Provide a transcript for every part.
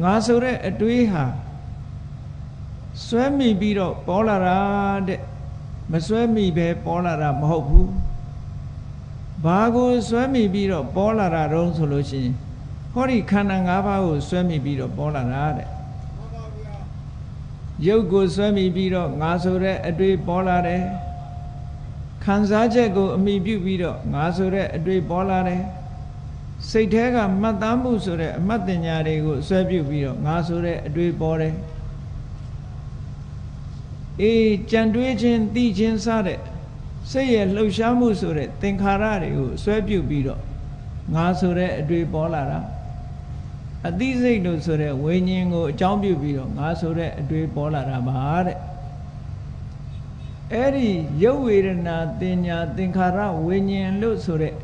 ငါဆိုတဲ့အတွေးဟာစွဲမိပြီးတော့ပေါ်လာတာတဲ့မစွဲမိပဲပေါ်လာတာမဟုတ်ဘူးဘာကိုစွဲမိပြီးတော့ပေါ်လာတာတုံးဆိုလို့ရှိရင်ဟောဒီခန္ဓာ၅ပါးကိုစွဲမိပြီးတော့ပေါ်လာတာတဲ့ရုပ်ကိုစွဲမိပြီးတော့ငါဆိုတဲ့အတွေးပေါ်လာတယ်ခံစားချက်ကိုအမိပြုပြီးတော့ငါဆိုတဲ့အတွေးပေါ်လာတယ် စိတ်แท้ကမှတ်သားမှုဆိုတဲ့အမှတ်တင်ညာတွေကိုဆွဲပြုပြီးတော့ငါဆိုတဲ့အတွေးပေါ်တယ်အေးကြံတွေးခြင်းသိခြင်းစတဲ့စိတ်ရဲ့လှုပ်ရှားမှုဆိုတဲ့သင်္ခါရတွေကိုဆွဲပြုပြီးတော့ငါဆိုတဲ့အတွေးပေါ်လာတာအသိစိတ်လို့ဆိုတဲ့ဝိညာဉ်ကိုအကြောင်းပြုပြီးတော့ငါဆိုတဲ့အတွေးပေါ်လာတာပါတဲ့အဲ့ဒီရုပ်ဝေဒနာတင်ညာသင်္ခါရဝိညာဉ်လို့ဆိုတဲ့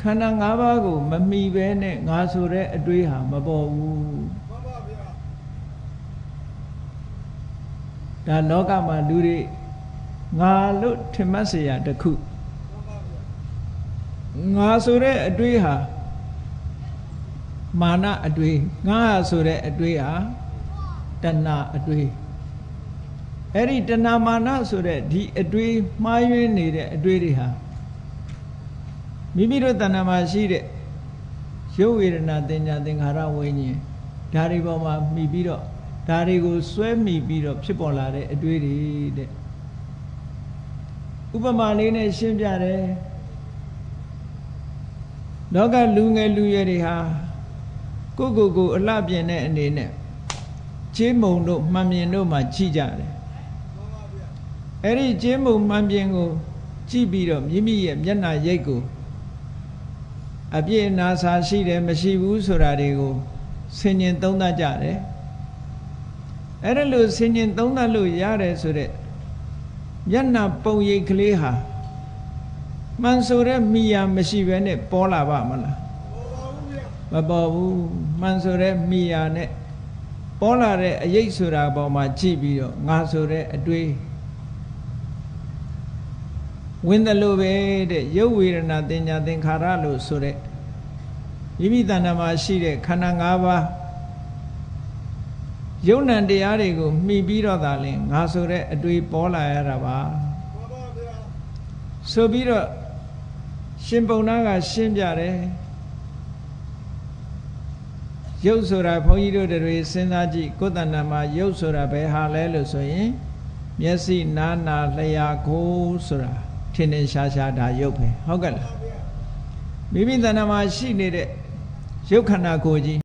ခန္ဓာ၅ပါးကိုမမီပဲနဲ့ငါဆိုတဲ့အတွေးဟာမပေါ်ဘူးဒါလောကမှာလူတွေငါလို့ထင်မှတ်เสียတခုငါဆိုတဲ့အတွေးဟာမာနအတွေးငါဆိုတဲ့အတွေးဟာတဏှာအတွေးအဲ့ဒီတဏှာမာနဆိုတဲ့ဒီအတွေးမှားယွင်းနေတဲ့အတွေးတွေဟာ မိမိတို့တဏ္ဍာမှာရှိတဲ့ရုပ်ဝေဒနာသင်ညာသင်္ခါရဝိညာဉ်ဒါတွေပေါ်မှာမှီပြီးတော့ဒါတွေကိုစွဲမှီပြီးတော့ဖြစ်ပေါ်လာတဲ့အတွေးတွေတဲ့ဥပမာလေးနဲ့ရှင်းပြတယ်လောကလူငယ်လူရွယ်တွေဟာကိုယ့်ကိုယ်ကိုအလှပြင်တဲ့အနေနဲ့ကျေးမုံတို့မှန်မြင်တို့မှကြည့်ကြတယ်အဲ့ဒီကျေးမုံမှန်ပြင်ကို ကြည့်ပြီးတော့မိမိရဲ့မျက်နှာရိပ်ကို အပြည့်အနာစာရှိတယ်မရှိဘူးဆိုတာတွေကိုဆင်ញင်သုံးသပ်ကြတယ်အဲ့ဒါလို့ဆင်ញင်သုံးသပ်လို့ရတယ်ဆိုတဲ့မျက်နှာပုံရိပ်ကလေးဟာမှန်ဆိုတဲ့မိယာမရှိဘဲနဲ့ပေါ်လာပါမလားမပေါ်ဘူးမှန်ဆိုတဲ့မိယာနဲ့ပေါ်လာတဲ့အရေးဆိုတာပေါ်မှာကြည့်ပြီးတော့ငါဆိုတဲ့အတွေး ဝင်တယ်လို့ပဲတဲ့ရုပ်ဝေဒနာတင်ညာသင်္ခါရလို့ဆိုတဲ့မိမိတဏ္ဍာမှာရှိတဲ့ခန္ဓာ၅ပါးယုံ nant တရားတွေကိုမှီပြီးတော့သာလင်ငါဆိုတဲ့အတွေ့ပေါ်လာရတာပါဆိုပြီးတော့ရှင်ပုံနာကရှင်းပြတယ်ရုပ်ဆိုတာဘုန်းကြီးတို့တွေစဉ်းစားကြည့်ကိုယ်တဏ္ဍာမှာရုပ်ဆိုတာဘယ်ဟာလဲလို့ဆိုရင် မျက်စိနားနာလျှာကိုယ်ဆိုတာ ထင်ထင်ရှားရှားဒါရုပ်ပဲဟုတ်ကဲ့လားမိမိတဏ္ဍာမှာရှိနေတဲ့ရုပ်ခန္ဓာကိုယ်ကြီး